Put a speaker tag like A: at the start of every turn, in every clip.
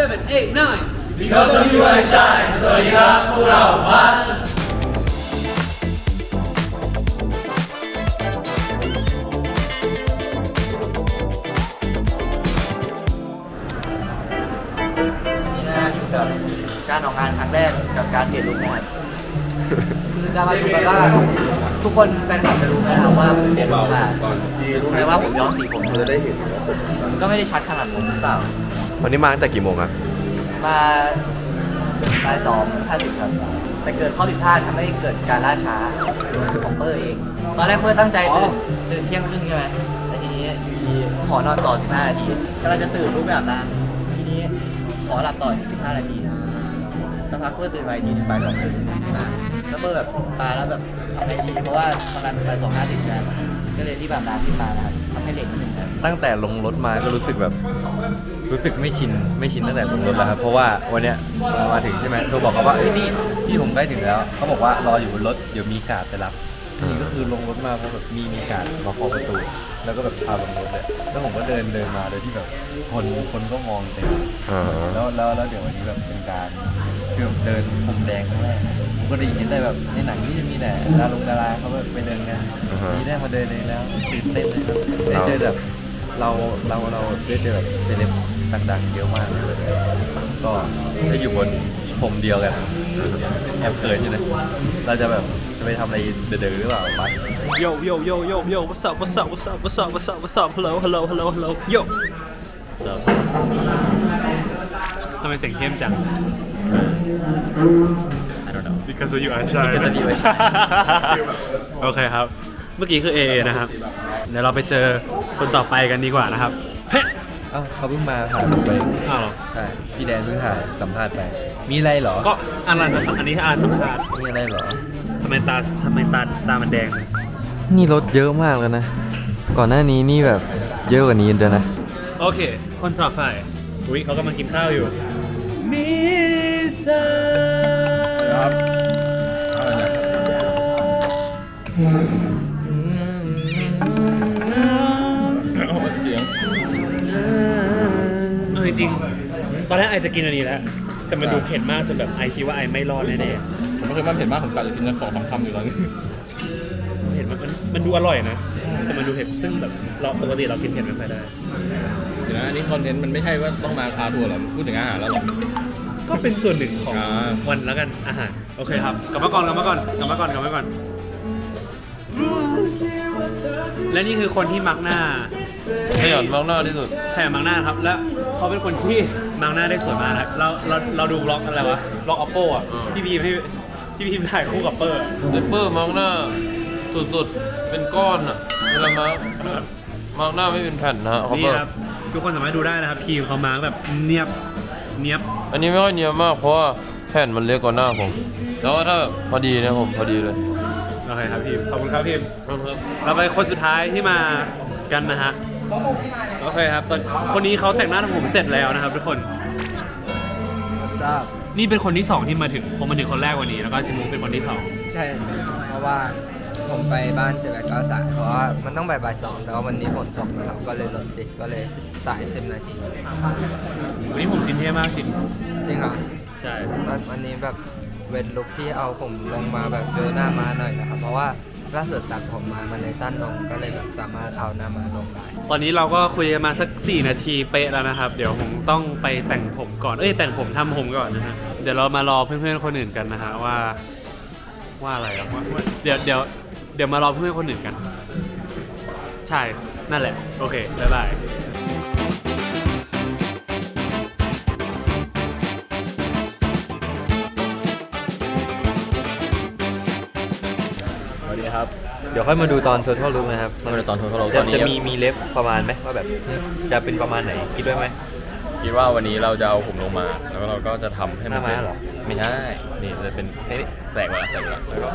A: seven, eight, nine.
B: Because of you I shine สวัสดีครับพวกเราบัส
C: นี่นะอยู่กับการออกงานครั้งแรกกับการเปลี่ยนลุคนะครับคือจะมาดูกันว่าทุกคนแฟนคลับจะรู้ไหมครับว่าผมเปลี่ยนลุคมารู้ไหมว่าผมย้อมสีผมจะได้เห็นก็ไม่ได้ชัดขนาดผมหรือเปล่า
D: วันนี้มาตั้งแต่กี่โมงครับ
C: มาบ่ายสองห้าสิบครับ แต่เกิดข้อผิดพลาดทำให้เกิดการล่าช้าของเปอร์เอง ตอนแรกเปอร์ตั้งใจตื่นตื่นเที่ยงครึ่งใช่ไหมแต่ทีนี้อยู่ดีขอนอนต่อ15นาทีกำลังจะตื่นรูปแบบน้ำทีนี้ขอหลับต่ออีก15นาทีสักพักเปอร์ตื่นมาอีกทีหนึงบ่ายสองครึ่งนะ แล้วเปอร์แบบตายแล้วแบบทำไงดี เพราะว่าตอนนั้นบ่ายสองห้าสิบใช่ไหมก็เลยที่แบบน้ำขึ้นมานะครับทำให้เด็กนิดนึงครับ
E: ตั้งแต่ลงรถมาก็รู้สึกแบบ รู้สึกไม่ชินไม่ชินตั้งแต่ลงรถแล้วครับเพราะว่าวันเนี้ยมาถึงใช่ไหมโทรบอกเขาว่าเอ้ยนี่พี่ผมใกล้ถึงแล้วเขาบอกว่ารออยู่บนรถเดี๋ยวมีการ์ดไปรับนี่ก็คือลงรถมาเพราะแบบมีมีการ์ดมาเคาะประตู แล้วก็แบบพาลงรถเลยแล้วผมก็เดินเดินมาโดยที่แบบคนคนก็มองเต็ม
D: อ่าฮะ
E: แล้วแล้วแล้วเดี๋ยววันนี้แบบเป็นการ คือเดินพรมแดงครั้งแรกผมก็ได้ยินได้แบบในหนังนี่จะมีแต่ดารงดาราเขาแบบไปเดินกัน
D: อ่าฮะ
E: นี่ได้มาเดินเองแล้วตื่นเต้นเลยครับได้เจอแบบเราเราเราได้เจอแบบเซเลบดังๆเยอะมากเลยก็ได้อยู่บนพรมเดียวกันแอบเขินอยู่นะเราจะแบบจะไปทำอะไรเดือดๆหรือเปล่าบัส
A: Yo, yo, yo, yo, yo. What's up? What's up? What's up? What's up? What's up? What's up? Hello, hello, hello, hello. Yo. What's up? ทำไมเสียงเข้มจัง I don't know
F: Because of you I shine
A: Because of you I shine โอเคครับ เมื่อกี้คือ AA นะครับ เดี๋ยวเราไปเจอคนต่อไปกันดีกว่านะครับ เฮ้
E: เอ้าเขาเพิ่งมาถ่ายผมไป
A: อ้าวเหรอ
E: ใช่พี่แดนเพิ่งถ่ายสัมภาษณ์ไป มีอะไรเหรอ
A: ก็อันนั้นอันนี้อันสัมภาษณ์
E: มีอะไรเหรอ
A: ทำไมตาทำไมตาตามันแดง
E: นี่รถเยอะมากแล้วนะ ก่อนหน้านี้นี่แบบเยอะกว่านี้เดินนะ
A: โอเค คนต่อไป อุ้ยเขากำลังกินข้าวอยู่ มีเธอครับเออจริงๆตอนแรกไอจะกินอันนี้แล้ว แต่มันดูเผ็ดมากจนแบบไอคิดว่าไอไม่รอดแน่
F: ผมไม่เคยว่าเผ็ดมากผมกะจะกินกันสองสามคำอยู่แล้วนี่
A: ๆเผ็ดมันมันมันดูอร่อยนะ แต่มันดูเผ็ดซึ่งแบบเราปกติเรากินเผ็ดไม่ค่อยได้
F: เดี๋ยวนะอันนี้คอนเทนต์มันไม่ใช่ว่าต้องมาคาทัวร์หรอพูดถึงอาหารแล้วหรอ
A: ก็เป็นส่วนหนึ่งของ
F: อ่า
A: วันแล้วกันอาหารโอเคครับกลับมาก่อนกลับมาก่อนกลับมาก่อนกลับมาก่อน และนี่คือคนที่มักหน้า
F: ขยันมากหน้าที่สุด
A: แข่มักหน้าครับ และเขาเป็นคนที่มักหน้าได้สวยมากนะครับเราเราเราดูบล็อกอะไรวะบล็อก oppo อะที่พีมให้ที่พีมถ่ายคู่กับเปอร์
G: ไอเปอร์มองหน้าสุดๆ เป็นก้อนอะเวลามาร์กมองหน้าไม่เป็นแผ่นนะฮะเขา
A: นี่
G: เปอ
A: ครับ
G: ร์
A: ทุกคนสามารถดูได้นะครับพีมเขามาร์กแบบเนียบเนียบ
G: อันนี้ไม่ค่อยเนียนมากเพราะว่าแผ่นมันเล็กกว่าหน้าผม แล้วถ้าแบบพอดีเนะผมพอดีเลย
A: โอเคครับพีมขอบคุณครับพีม
G: ครับ
A: เราไปคนสุดท้ายที่มากันนะฮะโอเคครับตอนคนนี้เขาแต่งหน้าทำผมเสร็จแล้วนะครับทุกคน
C: ทราบ
A: นี่เป็นคนที่สองที่มาถึงผมมาถึงคนแรกวันนี้แล้วก็จิมูเป็นคนที่สอง
C: ใช่เพราะว่าผมไปบ้านเจ็ดแปดเก้าสายเพราะว่ามันต้องไปบ่ายสองแต่ว่าวันนี้ฝนตกนะครับก็เลยรถติดก็เลย สายสิบนาที
A: วันนี้ผมจินเท่มากจริง
C: จริงเหรอ
A: ใช่
C: แล้ววันนี้แบบเวนลุกที่เอาผมลงมาแบบเจอหน้ามาหน่อยนะครับ เพราะว่าล่าสุดตัดผมมามันเลยสั้นลงก็เลยแบบสามารถเอาหน้ามาลงได้
A: ตอนนี้เราก็คุยกันมาสัก 4 นาทีเป๊ะแล้วนะครับ เดี๋ยวผมต้องไปแต่งผมก่อน เอ้ยแต่งผมทำผมก่อนนะฮะ เดี๋ยวเรามารอเพื่อนๆคนอื่นกันนะฮะว่า ว่าอะไรอะว่าว่าเดี๋ยวเดี๋ยวเดี๋ยวมารอเพื่อนๆคนอื่นกัน ใช่ นั่นแหละ โอเคบ๊ายบาย
E: เดี๋ยวค่อยมาดูตอน total look นะครับ
G: มาในตอนทนเราต
E: จะ
G: อนนี้
E: จะมีมีเล็บประมาณไหมว่าแบบจะเป็นประมาณไหนคิดไว้ไหม
F: คิดว่าวันนี้เราจะเอาผมลงมา แล้วเราก็จะทำให้มัน
E: หน้าม้าเหรอ
F: ไม่ใช่ นี่จะเป็นแค่นี้แสกมาแสกมาแล้วก็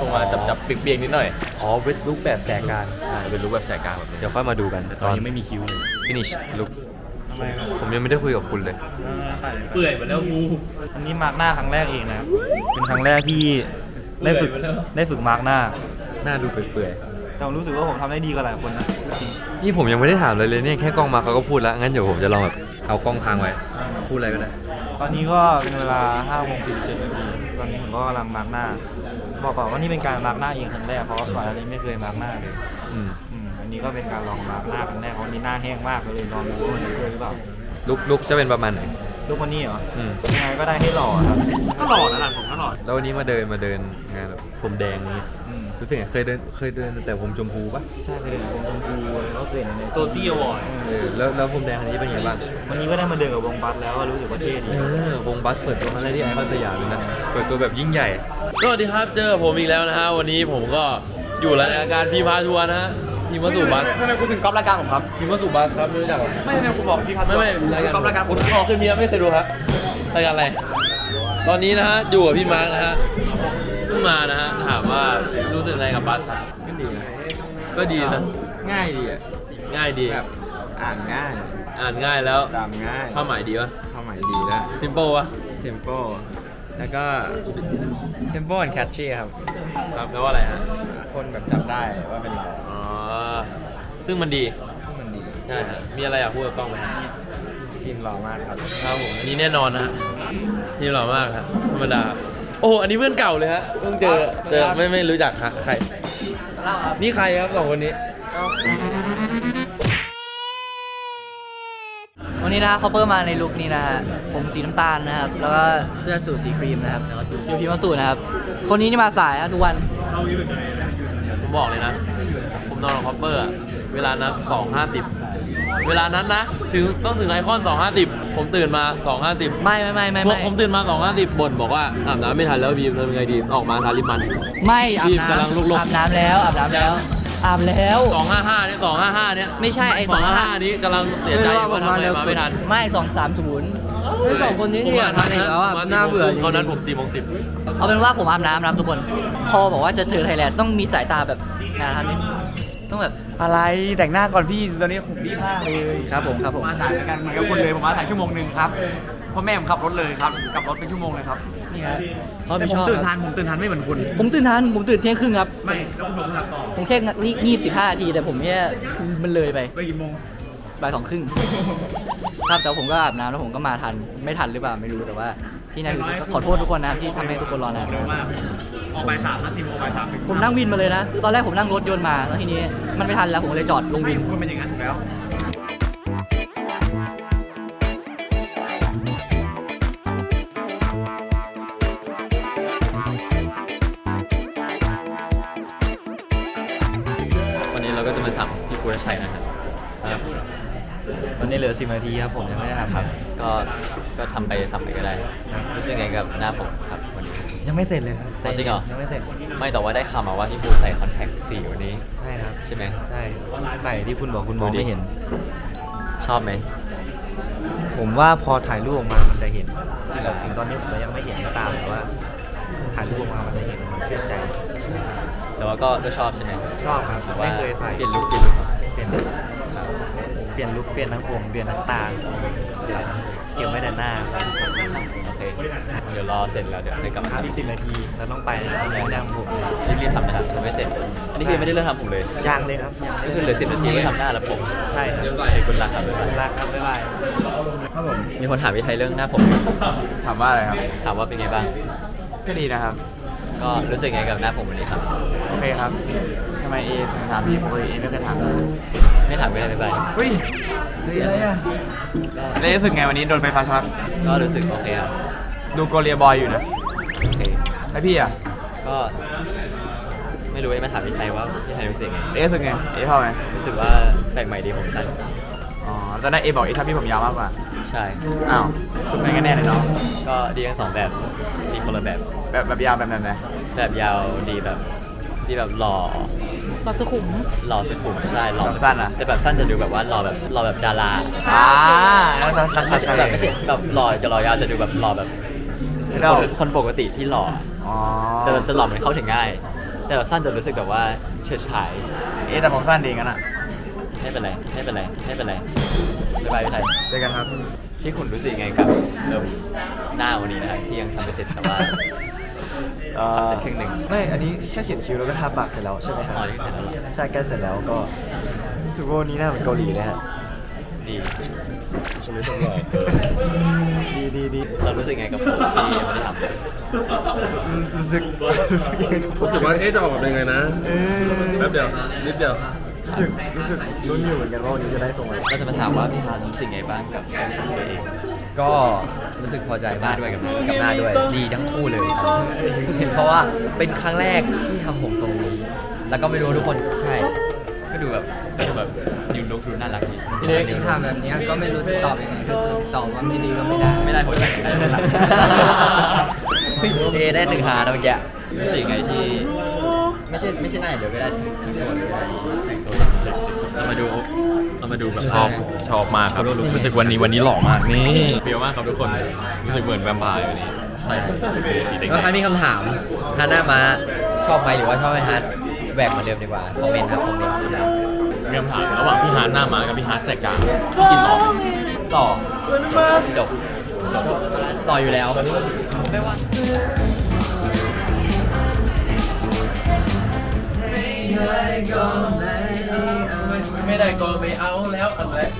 F: ลงมาจับจับเปียกๆนิดหน่อย
E: อ๋อเวทลุกแบบแตกกลาร
F: อ่าเป็นรูปแบบแสกกลางแบบนี้
E: เดี๋ยวค่อยมาดูกัน
F: ตอนนี้ไม่มีคิ้วเลย
E: finish look ผมยังไม่ได้คุยกับคุณเลย
A: เปื่อยหมดแล้วกู
H: อันนี้มาร์กหน้าครั้งแรกเองนะครับเป็นครั้งแรกที่ได้ฝึกได้ฝึกมาร์กหน้า
E: ห น้าดูเปื่อย
H: แต่ผมรู้สึกว่าผมทำได้ดีกว่าหลายคนนะจริง
E: ๆนี่ผมยังไม่ได้ถามเลยเลยเนี่ยแค่กล้องมาเขาก็พูดแล้วงั้นเดี๋ยวผมจะลองแบบเอากล้องค้างไว้
I: พูดอะไรก็ได้
H: ตอนนี้ก็เป็นเวลา5โมง47นาทีตอนนี้ผมก็กำลังมาร์กหน้า บอกก่อนว่านี่เป็นการมาร์กหน้าเองครั้งแรกเพราะว่าก่อนอันนี้ไม่เคยมาร์กหน้าเลย
I: อืม
H: อืมอันนี้ก็เป็นการลองมาร์กหน้าครั้งแรกเพราะวันนี้หน้าแห้งมากก็เลยลองดูว่ามันจะช่วยหรือเปล่า
I: ลุกลุกจะเป็นประมาณไหน
H: ลูกวันนี้เหรอ
I: อืม
H: ยังไงก็ได้ให้หล่อครับ
A: ก็หล่อนะหลานผมก็หล่อ
I: แล้ววันนี้มาเดินมาเดินงานแบบผมแดงนี้
H: อืม
I: รู้สึกไงเคยเดินเคยเดินแต่ผมชมพูปะ
H: ใช่เคยเดินวงชมพูเลยก็เด่นใน
A: โตตี้อวอร์ด
I: เออแล้วแล้วผมแดงอันนี้เป็นไงบ้าง
H: วันนี้ก็ได้มาเดินกับวงบัสแล้วก็รู้สึกว่าเท่ดี
I: เออวงบัสเปิดตัวครั้งแรกที่ไอคอนสยามเลยนะเปิดตัวแบบยิ่งใหญ่
G: สวัสดีครับเจอผมอีกแล้วนะฮะวันนี้ผมก็อยู่รายการพีพาทัวร์นะฮะ พีมาสู่บัส
J: ทำไมคุณถึงก๊อปรายการผมครับ
G: พีมาสู่บัสครับไม่รู้จักเหรอ
J: ไม่ทำไมคุณบอกพี่พัด
G: ไม่ไม่รายการ
J: ก๊อปรายการผม
G: ออกขึ้นเมียไม่เคยดูครับรายการอะไร ตอนนี้นะฮะอยู่กับพี่มาร์คนะฮะเพิ่งมานะฮะถามว่ารู้สึกไงกับบัสครับก็ดีนะก็ดีนะ
I: ง่ายดีอะ
G: ง่ายดี
I: แบบอ่านง่าย
G: อ่านง่ายแล้ว
I: จำง่าย
G: ความหมายดีปะ
I: ความหมายดีนะ
G: ซิมเปิลปะ
I: simple แล้วก็ simple and catchy ครับ
G: ครับแปลว่าอะไรฮะ
I: คนแบบจำได้ว่าเป็นเรา
G: อ๋อ ซึ่งมันดี
I: มันดี
G: ใช่ฮะมีอะไรอยากพูดกับกล้องไหมฮะ
I: ทีมหล่อมากครับ
G: ครับผมอันนี้แน่นอนนะฮะนี่หล่อมากครับธรรมดา โอ้โหอันนี้เพื่อนเก่าเลยฮะเพิ่งเจอเจอไม่ไม่รู้จักฮะใคร
J: เล่าครับ
G: นี่ใครครับสองคนนี้
J: วันนี้นะฮะคอปเปอร์มาในลุคนี้นะฮะ ผมสีน้ำตาลนะครับ แล้วก็เสื้อสูทสีครีมนะครับแล้วก็ยูพีมาสูทนะครับ คนนี้นี่มาสายนะทุกวัน
G: ผมบอกเลยนะ ผมนอนกับคอปเปอร์อะเวลานั้นสองห้าสิบเวลานั้นนะถึงต้องถึงไอคอนสองห้าสิบผมตื่นมาสองห้าสิบ
J: ไม่ไม่ไม่ไม่
G: ผม
J: ไม่
G: ผมตื่นมาสองห้าสิบบ่นบอกว่าอาบน้ำไม่ทันแล้วบีมทำยังไงดีออกมาทาลิปมัน
J: ไม่อาบ
G: รีบกำลังลุก
J: น้ำ
G: ๆ
J: อาบน้ำแล้วอาบน้ำแล้วอาบแล้ว
G: สองห้าห้าเนี่ยสองห้าห้าเนี่ย
J: ไม่ใช่ไอ้
G: สองห้าห้านี้กำลังเสียใจอยู่ว่าทำไมมาไม่ทัน
J: ไม่สองสามศูนย์ไม่สองคนนี้
G: ผม
J: เนี่ย
G: มาทัน
J: อีกแล้วอะ
G: ผมม
J: น่าเบื่อ
G: สี่โมงครึ่งเขานัดผมสี่โมงสิบ
J: เอาเป็นว่าผมอาบน้ำนะครับทุกคน พอบอกว่าจะเจอไทยแลนด์ต้องมีสายตาแบบ นะครับนี่ต้องแบบ
H: อะไรแต่งหน้าก่อนพี่ตอนนี้ผมรีบมากเลย
J: ครับผมครับผม
H: มาสายกันเหมือนกับคุณเลยผมมาสายชั่วโมงหนึ่งครับเพราะแม่ผมขับรถเลยครับขับรถเป็นชั่วโมงเลยครับ
J: นี่ครับเขา
H: แต่
J: ไม่
H: ผ
J: ช
H: ม
J: อบ
H: ตื่น
J: ค
H: ทั
J: รับ
H: นผมตื่นทันไม่เหมือนคุณ
J: ผมตื่นทันผมตื่นเที่ยงครึ่งครับ
H: ไม่แล้วคุณผมหลับต่อ
J: ผมแค่งีบสิบห้านาทีแต่ผมแค่มันเลยไป
H: ไปกี่โมง
J: บ่ายสองครึ่งครับแต่ผมก็อาบน้ำแล้วผมก็มาทันไม่ทันหรือเปล่าไม่รู้แต่ว่าที่นั่นคือก็ขอโทษทุกคนนะครับที่ทำให้ทุกคนรอนาน
H: เร็วมาก ออกไปสามนาทีออกไปสามถึง
J: ผมนั่งวินมาเลยนะ ตอนแรกผมนั่งรถยนต์มา แล้วทีนี้มันไม่ทันแล้วผมเลยจอดลงวิน
H: คุณเป็นอย่างนั้นถูกแล้ว
F: วันนี้เราก็จะมาสัมที่กุรชัยนะครับ
H: วันนี้เหลือสิบนาทีครับผมยังไม่ได้ทำครับ
F: ก็ก็ทำไปสัมไปก็ได้รู้สึกไงกับหน้าผมครับวันนี้
H: ยังไม่เสร็จเลยครับ
F: อ๋อจริงเหรอ
H: ยังไม่เสร็จ
F: ไม่แต่ว่าได้ข่าวมาว่าที่ครูใส่คอนแทคสีวันนี้
H: ใช่ครับ
F: ใช่ไหม
H: ใช่ใส่ที่คุณบอกคุณมองไม่เห็น
F: ชอบไหม
H: ผมว่าพอถ่ายรูปออกมามันจะเห็นจริงเหรอ ถึงตอนนี้ผมยังไม่เห็นก็ตามแต่ว่า ถ่ายรูปออกมามันจะเห็นมันเชื่อใจ
F: แต่ว่าก็ก็ชอบใช่ไหม
H: ชอบครับ
F: แต่ว่า
H: ไม่เคยใส่
F: เปลี่ยนลุคเปลี่ยนลุค
H: เปลี่ยนเป ลี่ยนลุคเปลี่ยนทั้งผมเปลี่ยนทั้งตาครับเก็บไว้แต่หน้าครับ
F: โอเค เดี๋ยวรอเสร็จแล้วเดี๋ยวให้กลับมา
H: ครับอีกสิบนาทีเราต้องไปแล้วยังไม่ได้ของผมเลย
F: รีบรีบทำนะครับยังไม่เสร็จ อันนี้คือยังไม่ได้เริ่มทำผมเลย
H: ยังเลยครับยัง
F: ก็คือเหลือสิบนาทีไว้ทำหน้าแล้วผม
H: ใช่ครับ
F: โอเคคุณรักครับ
H: ขอบคุณมากครับบ๊ายบาย
F: มีคนถามพี่ไทยเรื่องหน้าผม
I: ถามว่าอะไรครับ
F: ถามว่าเป็นไงบ้าง
I: ก็ดีนะครับ
F: ก็รู้สึกไงกับหน้าผมวันนี้ครับ
I: โอเคครับทำไมเอถึงถามพี่ปกติเอไม่เคยถามเลย
F: ไม่ถามก็ได้ไม่เป็นไร
I: เฮ้ยอะไรอะแล้วรู้สึกไงวันนี้โดนไฟฟ้าช็อต
F: ก็รู้สึกโอเคครับ
I: ดูโกเลียบอยอยู่นะ
F: โอเค
I: แล้วพี่อะ
F: ก็ ไม่รู้จะมาถามพี่ไทยว่าพี่ไทยรู้สึกไง
I: เอรู้สึกไงเอชอบไหม
F: รู้สึกว่าแปลกใหม่ดีผมสั้น
I: อ๋อ ตอนแรกเอบอกเอชอบพี่ผมยาวมากกว่า
F: ใช่
I: อ้าวสุดไหนกันแน่เลยน้อง
F: ก็ดีทั้งสองแบบดีคนละแบบ
I: แบบแบบยาวแบบไหนไหน
F: แบบยาวดีแบบที่แบบหล่อ
J: มาสุขุม
F: หล่อสุดผมใช่หล่อ
I: แบบสั้นอะ
F: แต่แบบสั้นจะดูแบบว่าหล่อแบบหล่อแบบดารา
I: อ่าแล้วตอนตอน
F: ไม่ใช่แบบไม่ใช่แบบหล่อจะหล่อยาวจะดูแบบหล่อแบบ
I: แล้ว
F: คนคนปกติที่หล่อ
I: อ๋อ
F: แต่แบบจะหล่อมันเข้าถึงง่าย แต่แบบสั้นจะรู้สึกแบบว่าเฉิดฉาย
I: เอแต่ผมสั้นดีกันอะ
F: ไม่เป็นไร ไม่เป็นไร ไม่เป็นไรบ๊ายบายพี่ไทย
I: เจอกันครับ
F: พี่ขุนรู้สึกยังไงกับเริ่มหน้าวันนี้นะครับที่ยังทำไม่เสร็จแต่ว่าทำเสร็จครึ่งหนึ่ง
K: ไม่ อันนี้แค่เขียนคิ้วแล้วก็ทาปากเสร็จแล้วใช่ไหมครับ
F: อ๋อนี่เสร็จแล้วเหรอ
K: ใช่ใกล้เสร็จแล้วก็รู้สึกว่าวันนี้หน้าเหมือนเกาหลีเลยฮะ
F: ดี
E: คนนี้ต้องหลอกเออ
D: ดีดีดี
F: เรารู้สึกไงกับผมที่ยังไม่ได้ทำ
D: รู้สึกรู้สึกยังไงกับ
E: รู้สึกว่าเอ๊ะจะออกมาเป็นไงนะ
D: เออ
E: แป๊บเดียวนิดเดียว
D: รู้สึกรู้สึกลุ้นอยู่เหมือนกันว่าวันนี้จะได้ส่งอะไร
F: ก็จะมาถามว่าพี่ฮาร์ดรู้สึกไงบ้างกับทรงผมตัวเอง
C: ก็รู้สึกพอใจมาก
F: กับหน้าด้วยกับหน้า
C: กับหน้าด้วย ดีทั้งคู่เลยครับเพราะว่าเป็นครั้งแรกที่ทำผมทรงนี้ แล้วก็ไม่รู้ทุกคนใช่
F: ก็ดูแบบก็ดูแบบนิวลุกดูน่ารักดี
C: พี่เล็กที่ทำแบบนี้ก็ไม่รู้จะตอบยังไงคือตอบว่าไม่ดีก็ไม่ได้
F: ไม่ได้หัวใจได้หัวหลัง
C: เอได้หนึ่งหาแล้วเมื่อกี้
F: รู้สึกไงที่ ไม่ใช่ไม่ใช่หน้าอย่างเดียวก็ได้ทั้งตัวเลยแต่งตัวอย่างเฉยๆเรา มาดูเรามาดูแบบ
G: ชอบชอบมากครับรู้สึกวันนี้วันนี้หล่อมากนี่เฟี้ยวมากครับทุกคนรู้สึกเหมือนแวมไพร์วันนี้ใช่ครับสีแดง
C: แล้วครั้งนี้คำถามฮาน่ามาชอบไหมหรือว่าชอบไหมฮาร์ดแหวกเหมือนเดิมดีกว่าคอมเมนต์ครับคอมเมนต์
G: เริ่มถามระหว่างพี่ฮาร์ดหน้ามากับพี่ฮาร์ดแสกกลางพี่กินหล่อ
C: ต่อจบจบต่ออยู่แล้วไม่ว่า
G: ไม่ได้ก็ไม่เอาแล้วอันแรก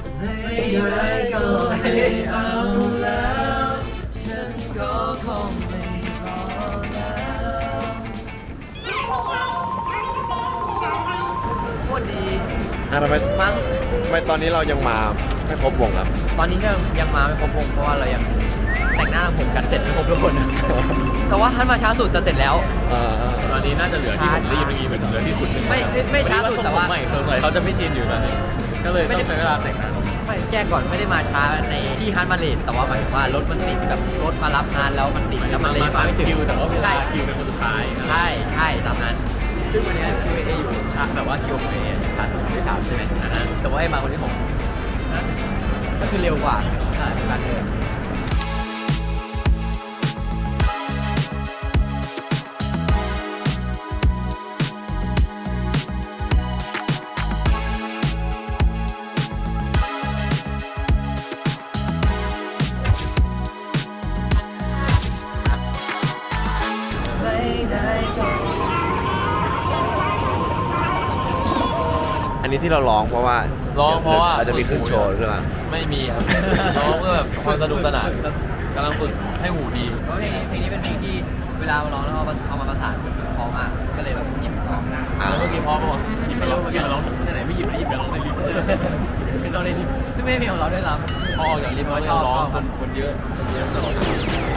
D: อะทำไม
C: มั้ง
D: ทำไมตอนนี้เรายังมาไม่ครบวงครับ
C: ตอนนี้ก็ยังมาไม่ครบวงเพราะว่าเรายังแต่งหน้าทำผมกันเสร็จไม่ครบ ทุกคนแต่ว่าฮันมาช้าสุดแต่เสร็จแล้ว
G: ตอนนี้น่าจะเหลือที่ผมได้ยินเมื่อกี้เหมือนเหลือที่คุณหนึ่ง
C: ไม่ไม่ไม่ช้าสุดแต่ว่า
G: ไม่เขาใส่เขาจะไม่ชินอยู่ตอนนี้ก็เลยต้องใช้เวลาแต่งหน้า
C: ไม่แก้ก่อนไม่ได้มาช้าในที่ฮันมาเลทแต่ว่าหมายถึงว่ารถมันติดแบบรถมารับงานแล้วมันติดแล้วมันเลยมาไม่ถึง
G: คิวแต่ว่าเวลา
C: ใช่
G: คิวเป็นคนสุดท้าย
C: ใช่ใช่ตามนั้น
F: ซึ่งวันนี้คิวเออยู่ชาร์จแบบว่าคิวของเออยู่ชาร์จสุดที่สามใช่ไหมแต่ว่าไอ้มาคนที่หก
C: ก็คือเร็วกว่าการเดิน
D: นนี้ที่เราร้องเพราะว่า
G: ร้องเพราะว่า
D: เราจะมีขึ้นโชว์หรือเปล่า
G: ไม่มีครับร้องเพื่อแบบความสนุกสนานกำลังฝึกให้หูดี
C: เพราะเพลงนี้เพลงนี้เป็นเพลงที่เวลาร้องแล้วเอามาเอามาประสานพอมากก็เลยแบบหยิบร้องนะ
G: แล้วเมื่อกี้พ่อบอกหยิบไปร้องเมื่อกี้มาร้องที่ไหนไม่หยิบไม่หยิบไปร้องในลิฟต์
C: เป็นเราในลิฟต์ซึ่งไม่ใช่เพลงของเราด้วยซ้ำ
G: พ่อออกจากลิฟต์
C: เพราะ
G: มา
C: ว่าช
G: ช
C: อ
G: อ
C: บบ
G: ร้อ
C: ชองบ
G: คนคนเยอะเยอะตลอด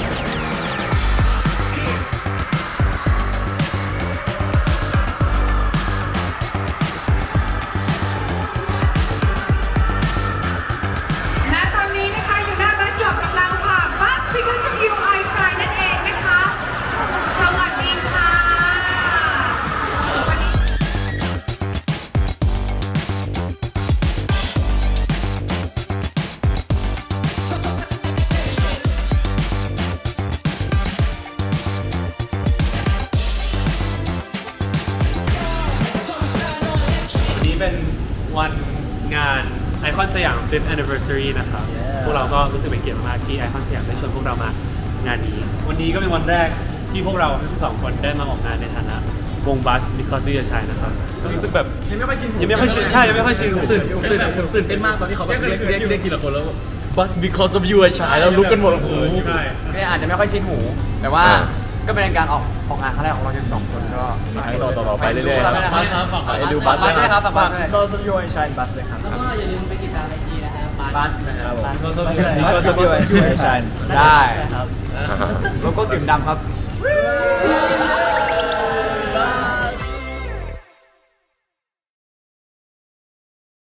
L: คอนส
A: ยาม 5th anniversary นะครับ พวกเราก็รู้สึกเป็นเกียรติมากที่ไอคอนสยามได้ชวนพวกเรามางานนี้ วันนี้ก็เป็นวันแรกที่พวกเราทั้งสองคนได้มาออกงานในฐานะวงบัส because you ชัยนะครับก็รู้สึกแบบยังไม่ค่อยชินยังไม่ค่อยชินใช่ยังไม่ค่อยชินตื่น
G: ตื่นผมตื่นเต้นมากตอนที่เขาแบบเรียกเรียกเรียกทีละคนแล้ว Bus because of you ไอ้ชายแล้วลุกกันหมดโอ้โห
A: ใช่
H: เนี่ยอาจจะไม่ค่อยชินหู แต่ว่าก็เป็นการออกออกงานครั้งแรกของเราทั้งสองคนก็
G: ต่อต่อต่อไปเรื่อยๆครับบัสครับฝาก
H: ไป
G: ไป
H: ดู
G: ดู
H: บั
G: บั
H: ส
G: ส
H: ด้วยครับฝากบัส
D: ก็
H: ด้วย
D: สยูไอชัยบัสเลยครับ
C: แล้วก็อย่าลืมไป บ
H: บัสนะครับผม
D: ก็สยูไอชัยได้
H: โลโก้สีดำครับ